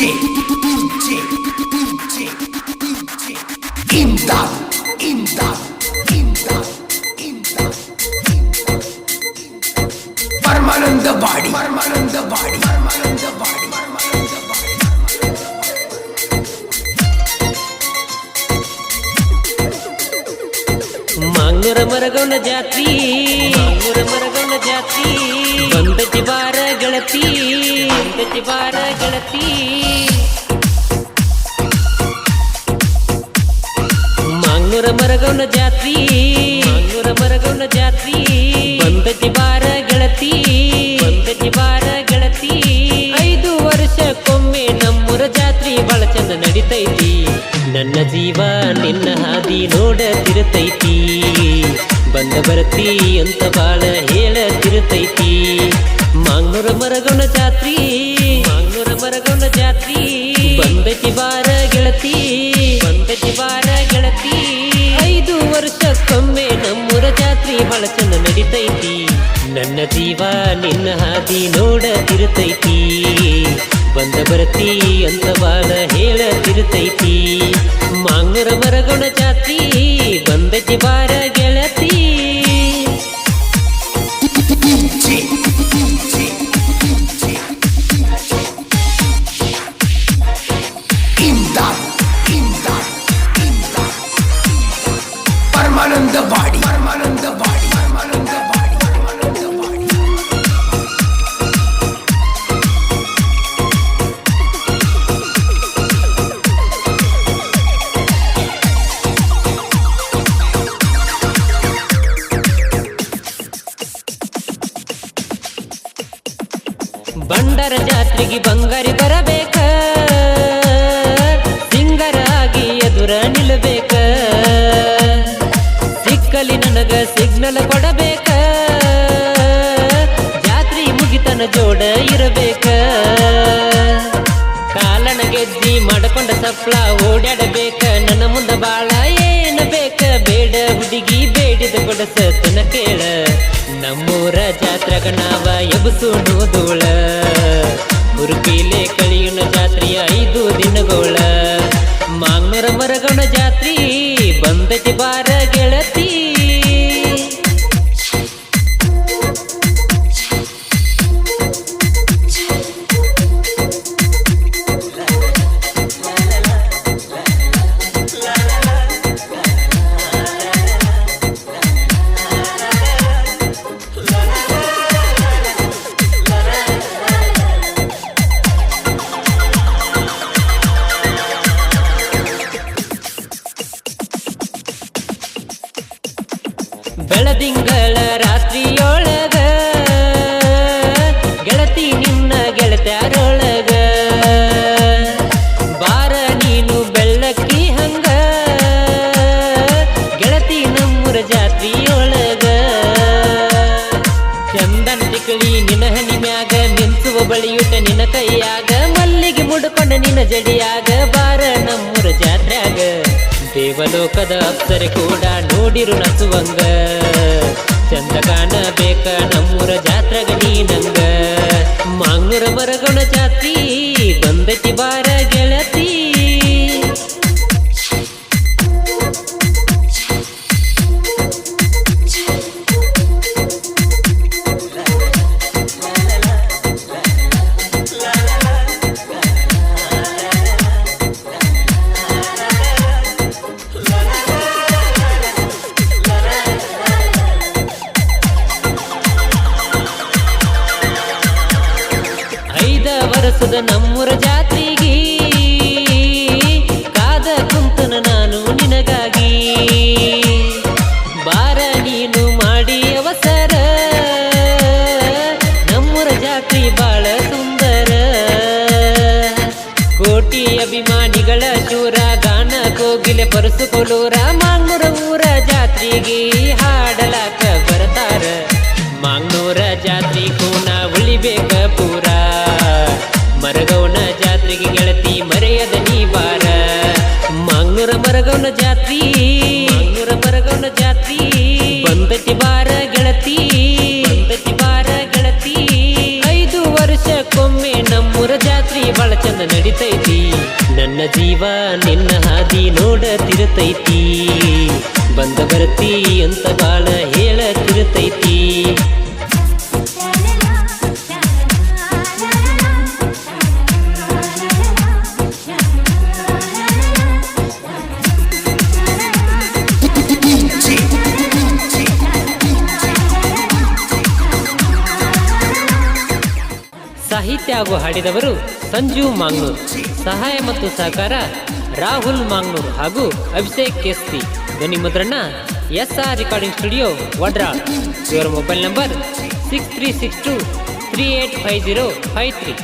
DJ, DJ, DJ, DJ, in that, in that, in that, in that, in that, permanent body, permanent body. ಮಾಂಗೂರ ಮರಗೌನ ಜಾತ್ರಿ ಮಾಂಗೂರ ಮರಗೌನ ಜಾತ್ರಿ ಬಂದತಿ ಬಾರ ಗೆಳತಿ ಬಂದತಿ ಬಾರ ಗೆಳತಿ. ಮಾಂಗೂರ ಮರಗೌನ ಜಾತ್ರಿ ಮಾಂಗೂರ ಮರಗೌನ ಜಾತ್ರಿ ಬಂದತಿ ಬಾರ ಬರತಿ ಅಂತ ಬಾಳ ಹೇಳತಿರುತ್ತೈತಿ ಮಾಂಗ್ನೂರ ಮರಗೌನ ಜಾತ್ರಿ ಮಾಂಗ್ನೂರ ಮರಗೌನ ಜಾತ್ರಿ. ಬಂದತಿ ಬಾರ ಗೆಳತಿ ಬಂದತಿ ಬಾರ ಗೆಳತಿ. ಐದು ವರ್ಷಕ್ಕೊಮ್ಮೆ ನಮ್ಮೂರ ಜಾತ್ರಿ ಬಹಳ ಚಂದ ನಡಿತೈತಿ. ನನ್ನ ಜೀವ ನಿನ್ನ ಹಾದಿ ನೋಡತಿರುತ್ತೈತಿ ಬಂದ ಬರತಿ ಅಂತ ಬಾಳ ಹೇಳತಿರುತ್ತೈತಿ ಮಾಂಗರ ಮರಗುಣ ಜಾತ್ರಿ ಬಂದತಿ ಬಾರ ಗೆಳತಿ. Parmanandabadi, Parmanandabadi, Parmanandabadi, Parmanandabadi. ಬಂಡರ ಜಾತ್ರೆಗೆ ಬಂಗಾರಿ ಬರಬೇಕ ಜೋಡ ಇರಬೇಕ ಕಾಲನ ಗೆದ್ದಿ ಮಾಡ್ಕೊಂಡ ಸಪ್ಲ ಓಡಾಡಬೇಕ ನನ್ನ ಮುಂದ ಬಾಳ ಏನ ಬೇಕ? ಬೇಡ ಹುಡುಗಿ ಬೇಡಿದ ಕೊಡಸತನ ಕೇಳ. ನಮ್ಮೂರ ಜಾತ್ರೆಗ ನಾವ ಎಬಸು ಧೂಳ. ಹುರುಪಿಲೆ ಕಳಿಯುನ ಜಾತ್ರೆಯ ಐದು ಬೆಳದಿಂಗಳ ರಾತ್ರಿಯೊಳಗ, ಗೆಳತಿ ನಿನ್ನ ಗೆಳತ್ಯಾರೊಳಗ. ಬಾರ ನೀನು ಬೆಳ್ಳಕ್ಕಿ ಹಂಗ, ಗೆಳತಿ ನಮ್ಮೂರ ಜಾತ್ರಿಯೊಳಗ. ಚಂದನ ತಿಕ್ಕಳಿ ನಿನ್ನ ಹನಿ ಮ್ಯಾಗ ನಿಂತುವ ಬಳಿಯುಟ ನಿನ್ನ ಕೈಯಾಗ. ಮಲ್ಲಿಗೆ ಮುಡ್ಕೊಂಡ ನಿನ್ನ ಜಡಿಯಾಗ ಜಾತ್ರ್ಯಾಗ ದೇವಲೋಕದ ಅಪ್ಸರೆ ಕೂಡ ನೋಡಿರು ನಸುವಂಗ. ಚಂದ ಕಾಣಬೇಕ ನಮ್ಮೂರ ಜಾತ್ರೆಗ ನೀನಂಗ. ಮಾಂಗುರ ಮರಗಣ ಜಾತ್ರಿ ಐದ ವರ್ಷದ ನಮ್ಮೂರ ಜಾತ್ರೆಗೆ. ಕಾದ ಕುಂತನ ನಾನು ನಿನಗಾಗಿ. ಬಾರ ನೀನು ಮಾಡಿ ಅವಸರ. ನಮ್ಮೂರ ಜಾತ್ರೆ ಬಾಳ ಸುಂದರ. ಕೋಟಿ ಅಭಿಮಾನಿಗಳ ಚೂರ ಗಾನ ಕೋಗಿಲೆ ಪರಸು ಕೊಲೂರ ಊರ ಜಾತ್ರೆಗೆ. ಮರೆಯದ ನೀ ಬಾರ. ಮಾಂಗ್ನೂರ ಮರಗೌನ ಜಾತ್ರಿ ಮಾಂಗ್ನೂರ ಮರಗೌನ ಜಾತ್ರಿ. ಬಂದತಿ ಬಾರ ಗೆಳತಿ, ಬಂದತಿ ಬಾರ ಗೆಳತಿ. ಐದು ವರ್ಷಕ್ಕೊಮ್ಮೆ ನಮ್ಮೂರ ಜಾತ್ರೆ ಬಹಳ ಚಂದ ನಡಿತೈತಿ. ನನ್ನ ಜೀವ ನಿನ್ನ ಹಾದಿ ನೋಡತಿರ್ತೈತಿ ಬಂದ ಬರ್ತಿ ಅಂತ ಬಾಳ ಹೇಳತಿರ್ತೈತಿ ಸಾಹಿತ್ಯ ಹಾಗೂ ಹಾಡಿದವರು ಸಂಜು ಮಾಂಗ್ನೂರ್. ಸಹಾಯ ಮತ್ತು ಸಹಕಾರ ರಾಹುಲ್ ಮಾಂಗ್ನೂರ್ ಹಾಗೂ ಅಭಿಷೇಕ್ ಕೆಸ್ತಿ ಧ್ವನಿ ಮುದ್ರಣ S R recording studio Vadra ಇವರ mobile number six three six two three eight five zero five three.